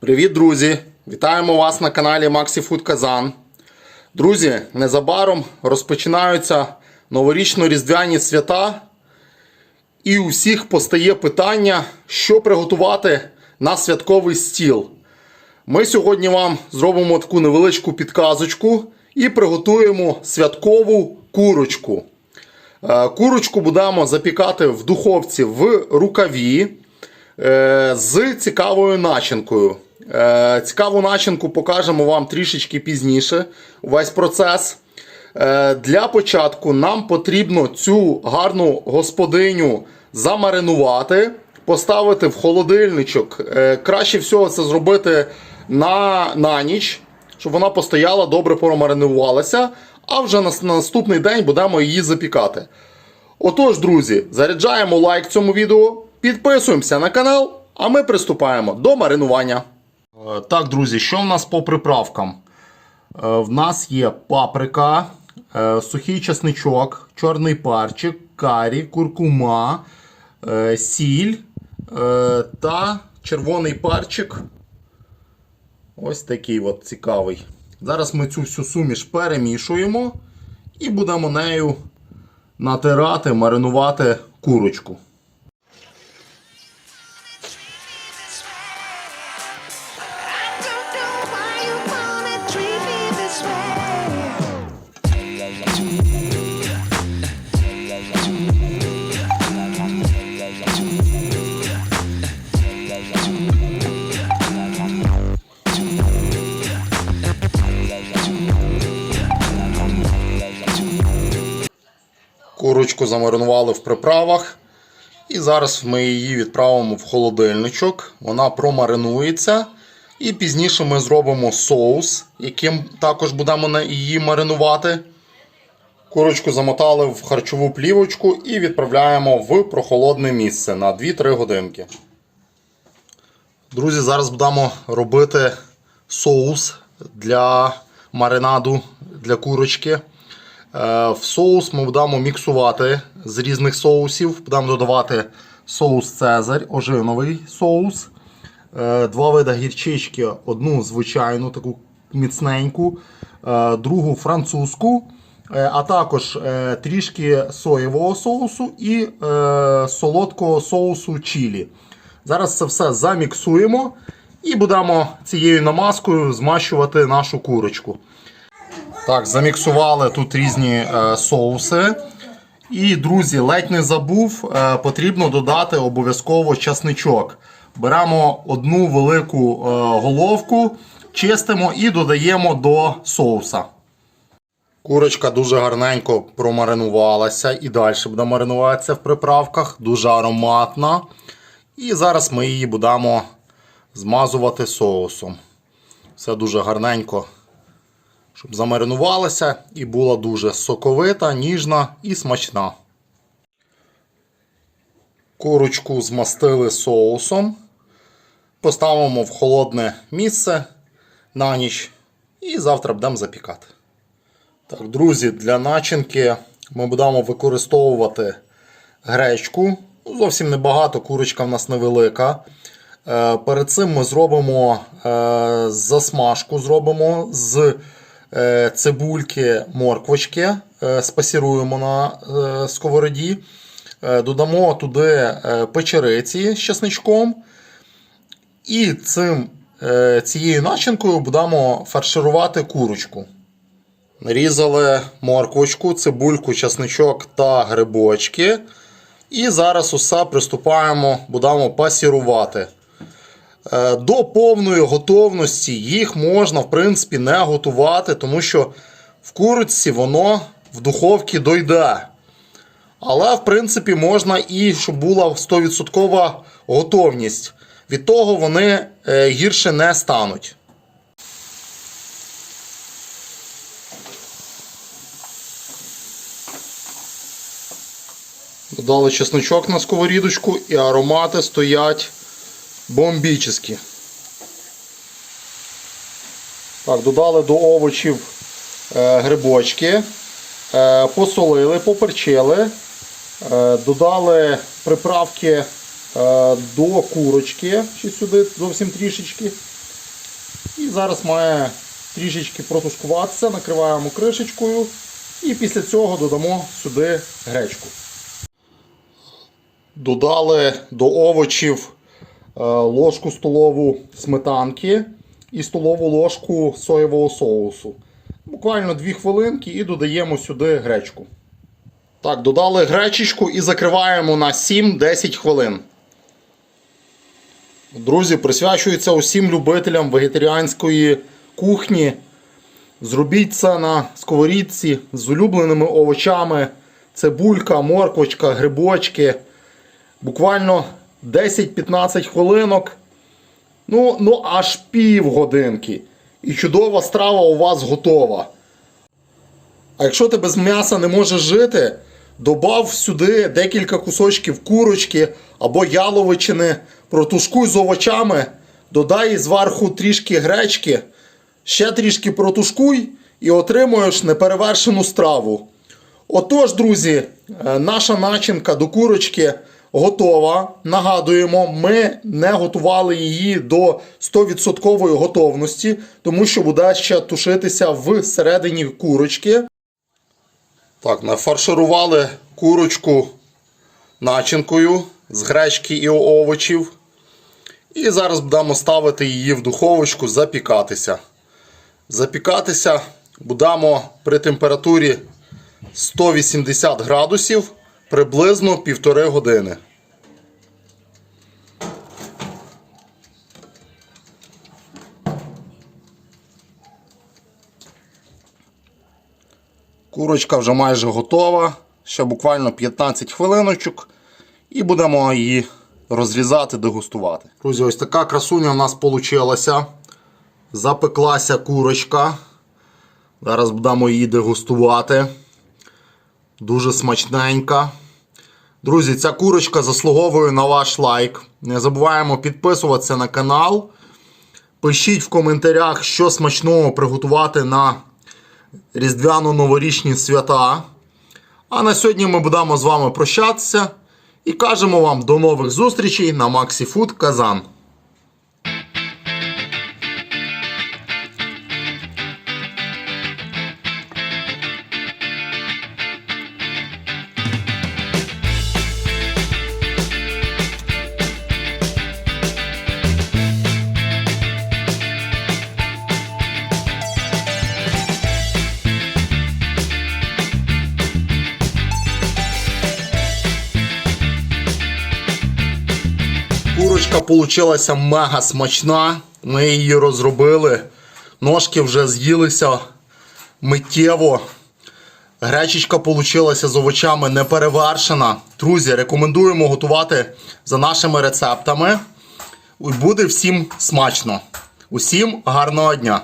Привіт, друзі! Вітаємо вас на каналі Maxi Food Kazan. Друзі, незабаром розпочинаються новорічно-різдвяні свята. І у всіх постає питання, що приготувати на святковий стіл. Ми сьогодні вам зробимо таку невеличку підказочку і приготуємо святкову курочку. Е, Курочку будемо запікати в духовці в рукаві е, з цікавою начинкою. Е, Цікаву начинку покажемо вам трішечки пізніше. Весь процес. Е, Для початку нам потрібно цю гарну господиню замаринувати, поставити в холодильничок. Е, Краще всього це зробити на, на ніч, щоб вона постояла, добре промаринувалася, а вже на, на наступний день будемо її запікати. Отож, друзі, заряджаємо лайк цьому відео, підписуємося на канал, а ми приступаємо до маринування. Е, Так, друзі, що в нас по приправкам? Е, В нас є паприка, е, сухий чесничок, чорний парчик, карі, куркума, сіль та червоний парчик. Ось такий от цікавий. Зараз ми цю всю суміш перемішуємо і будемо нею натирати, маринувати курочку. Курочку замаринували в приправах. І зараз ми її відправимо в холодильничок. Вона промаринується. І пізніше ми зробимо соус, яким також будемо її маринувати. Курочку замотали в харчову плівочку і відправляємо в прохолодне місце на 2-3 годинки. Друзі, зараз будемо робити соус для маринаду для курочки. Е, В соус ми будемо міксувати з різних соусів. Будемо додавати соус Цезарь, ожиновий соус, е, два види гірчички, одну звичайну, таку міцненьку, е, другу французьку, а також трішки соєвого соусу і солодкого соусу чілі. Зараз це все заміксуємо і будемо цією намазкою змащувати нашу курочку. Так, заміксували тут різні е, соуси. І, друзі, ледь не забув, е, потрібно додати обов'язково часничок. Беремо одну велику е, головку, чистимо і додаємо до соуса. Курочка дуже гарненько промаринувалася і далі буде маринуватися в приправках, дуже ароматна. І зараз ми її будемо змазувати соусом. Все дуже гарненько щоб замаринувалася і була дуже соковита, ніжна і смачна. Курочку змастили соусом. Поставимо в холодне місце на ніч і завтра будемо запікати. Так, друзі, для начинки ми будемо використовувати гречку. Ну, Зовсім небагато, курочка в нас невелика. Е, Перед цим ми зробимо е, засмажку зробимо з цибульки, морквочки, е, спасіруємо на е, сковороді. Е, Додамо туди е, печериці з чесничком. І цим, е, цією начинкою будемо фарширувати курочку. Нарізали морквочку, цибульку, чесничок та грибочки. І зараз усе приступаємо, будемо пасірувати. Е, До повної готовності їх можна, в принципі, не готувати, тому що в курочці воно в духовці дойде. Але, в принципі, можна і щоб була 100% готовність. Від того вони е, гірше не стануть. Додали чесночок на сковорідочку і аромати стоять бомбічні. Так, додали до овочів е, грибочки, е, посолили, поперчили, е, додали приправки до курочки, ще сюди зовсім трішечки. І зараз має трішечки протушкуватися, накриваємо кришечкою. І після цього додамо сюди гречку. Додали до овочів ложку столову сметанки і столову ложку соєвого соусу. Буквально 2 хвилинки і додаємо сюди гречку. Так, додали гречечку і закриваємо на 7-10 хвилин. Друзі, присвячується усім любителям вегетаріанської кухні. Зробіть це на сковорідці з улюбленими овочами. Цибулька, морквочка, грибочки. Буквально 10-15 хвилинок. Ну, ну аж пів годинки. І чудова страва у вас готова. А якщо ти без м'яса не можеш жити, добав сюди декілька кусочків курочки або яловичини, протушкуй з овочами, додай зверху трішки гречки, ще трішки протушкуй і отримуєш неперевершену страву. Отож, друзі, е, наша начинка до курочки готова. Нагадуємо, ми не готували її до 100% готовності, тому що буде ще тушитися всередині курочки. Так, нафарширували курочку начинкою з гречки і овочів. І зараз будемо ставити її в духовочку запікатися. Запікатися будемо при температурі 180 градусів приблизно півтори години. Курочка вже майже готова. Ще буквально 15 хвилиночок. І будемо її розрізати, дегустувати. Друзі, ось така красуня в нас вийшла. Запеклася курочка. Зараз будемо її дегустувати. Дуже смачненька. Друзі, ця курочка заслуговує на ваш лайк. Не забуваємо підписуватися на канал. Пишіть в коментарях, що смачного приготувати на різдвяно-новорічні свята. А на сьогодні ми будемо з вами прощатися і кажемо вам до нових зустрічей на Maxi Food Казан. Курочка получилася мега смачна. Ми її розробили. Ножки вже з'їлися миттєво. Гречечка получилася з овочами неперевершена. Друзі, рекомендуємо готувати за нашими рецептами. Буде всім смачно. Усім гарного дня!